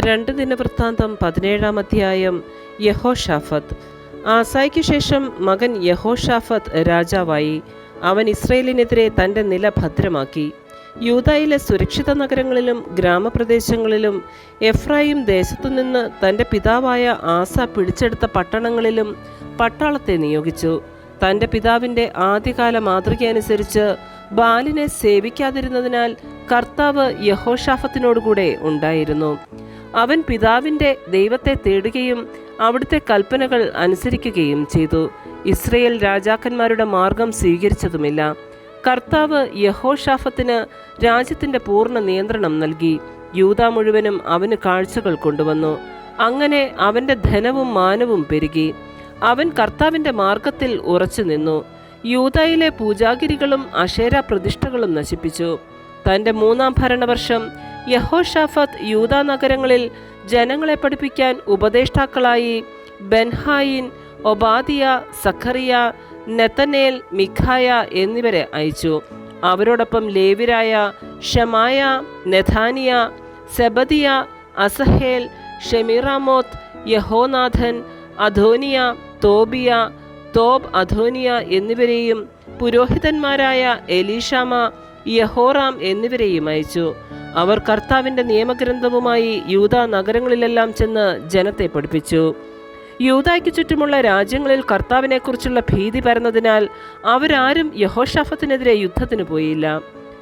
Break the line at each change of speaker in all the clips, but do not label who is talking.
രണ്ട് ദിനവൃത്താന്തം പതിനേഴാം അധ്യായം യഹോഷാഫത്ത് ആസായ്ക്ക് ശേഷം മകൻ യഹോഷാഫത്ത് രാജാവായി. അവൻ ഇസ്രയേലിനെതിരെ തന്റെ നില ഭദ്രമാക്കി. യൂതായിലെ സുരക്ഷിത നഗരങ്ങളിലും ഗ്രാമപ്രദേശങ്ങളിലും എഫ്രായിം ദേശത്തുനിന്ന് തന്റെ പിതാവായ ആസ പിടിച്ചെടുത്ത പട്ടണങ്ങളിലും പട്ടാളത്തെ നിയോഗിച്ചു. തന്റെ പിതാവിന്റെ ആദ്യകാല മാതൃകയനുസരിച്ച് ബാലിനെ സേവിക്കാതിരുന്നതിനാൽ കർത്താവ് യഹോഷാഫത്തിനോടുകൂടെ ഉണ്ടായിരുന്നു. അവൻ പിതാവിന്റെ ദൈവത്തെ തേടുകയും അവിടുത്തെ കൽപ്പനകൾ അനുസരിക്കുകയും ചെയ്തു. ഇസ്രയേൽ രാജാക്കന്മാരുടെ മാർഗം സ്വീകരിച്ചതുമില്ല. കർത്താവ് യഹോഷാഫത്തിന് രാജ്യത്തിന്റെ പൂർണ നിയന്ത്രണം നൽകി. യൂത മുഴുവനും അവന് കാഴ്ചകൾ കൊണ്ടുവന്നു. അങ്ങനെ അവന്റെ ധനവും മാനവും പെരുകി. അവൻ കർത്താവിന്റെ മാർഗത്തിൽ ഉറച്ചു നിന്നു. യൂതയിലെ പൂജാഗിരികളും അശേര പ്രതിഷ്ഠകളും നശിപ്പിച്ചു. തന്റെ മൂന്നാം ഭരണവർഷം യഹോഷാഫത്ത് യൂത നഗരങ്ങളിൽ ജനങ്ങളെ പഠിപ്പിക്കാൻ ഉപദേഷ്ടാക്കളായി ബെൻഹായിൻ ഒബാദിയ സഖറിയ നെത്തനേൽ മിഖായ എന്നിവരെ അയച്ചു. അവരോടൊപ്പം ലേവിരായ ഷമായ നെഥാനിയ സെബദിയ അസഹേൽ ഷെമിറാമോത്ത് യഹോനാഥൻ അധോനിയ തോബിയ തോബ് അധോനിയ എന്നിവരെയും പുരോഹിതന്മാരായ എലീഷാമ യഹോറാം എന്നിവരെയും അയച്ചു. അവർ കർത്താവിന്റെ നിയമഗ്രന്ഥവുമായി യൂത നഗരങ്ങളിലെല്ലാം ചെന്ന് ജനത്തെ പഠിപ്പിച്ചു. യൂതായ്ക്ക് ചുറ്റുമുള്ള രാജ്യങ്ങളിൽ കർത്താവിനെക്കുറിച്ചുള്ള ഭീതി പരന്നതിനാൽ അവരാരും യഹോഷാഫത്തിനെതിരെ യുദ്ധത്തിന് പോയില്ല.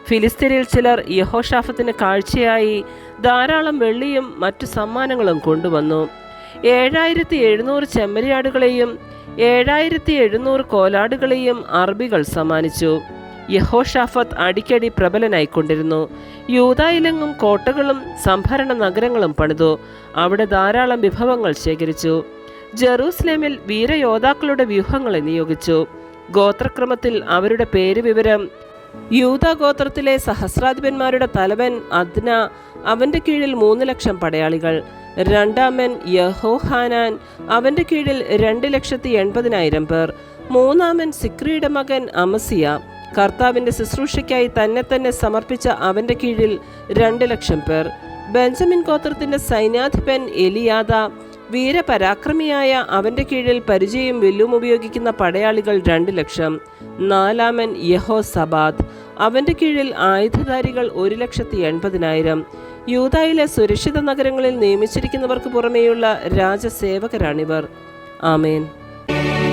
ഫിലിസ്തീനിൽ ചിലർ യഹോഷാഫത്തിന് കാഴ്ചയായി ധാരാളം വെള്ളിയും മറ്റു സമ്മാനങ്ങളും കൊണ്ടുവന്നു. ഏഴായിരത്തി എഴുന്നൂറ് ചെമ്മരിയാടുകളെയും ഏഴായിരത്തി എഴുന്നൂറ് കോലാടുകളെയും അറബികൾ സമ്മാനിച്ചു. യഹോഷാഫത്ത് അടിക്കടി പ്രബലനായിക്കൊണ്ടിരുന്നു. യൂതായിലെങ്ങും കോട്ടകളും സംഭരണ നഗരങ്ങളും പണിതു. അവിടെ ധാരാളം വിഭവങ്ങൾ ശേഖരിച്ചു. ജെറൂസലേമിൽ വീരയോദ്ധാക്കളുടെ വ്യൂഹങ്ങളെ നിയോഗിച്ചു. ഗോത്രക്രമത്തിൽ അവരുടെ പേര് വിവരം. യൂത ഗോത്രത്തിലെ സഹസ്രാധിപന്മാരുടെ തലവൻ അദ്ന അവന്റെ കീഴിൽ മൂന്ന് ലക്ഷം പടയാളികൾ. രണ്ടാമൻ യഹോഹാനാൻ അവന്റെ കീഴിൽ രണ്ട് ലക്ഷത്തി എൺപതിനായിരം പേർ. മൂന്നാമൻ സിക്രിയുടെ മകൻ അമസിയ കർത്താവിന്റെ ശുശ്രൂഷയ്ക്കായി തന്നെ തന്നെ സമർപ്പിച്ച അവന്റെ കീഴിൽ രണ്ട് ലക്ഷം പേർ. ബെഞ്ചമിൻ ഗോത്രത്തിന്റെ സൈന്യാധിപൻ എലിയാദ വീരപരാക്രമിയായ അവന്റെ കീഴിൽ പരിചയം വെല്ലും ഉപയോഗിക്കുന്ന പടയാളികൾ രണ്ട് ലക്ഷം. നാലാമൻ യഹോ സബാദ് അവന്റെ കീഴിൽ ആയുധധാരികൾ ഒരു ലക്ഷത്തി എൺപതിനായിരം. യൂതായിലെ സുരക്ഷിത നഗരങ്ങളിൽ നിയമിച്ചിരിക്കുന്നവർക്ക് പുറമേയുള്ള രാജസേവകരാണിവർ. ആമേൻ.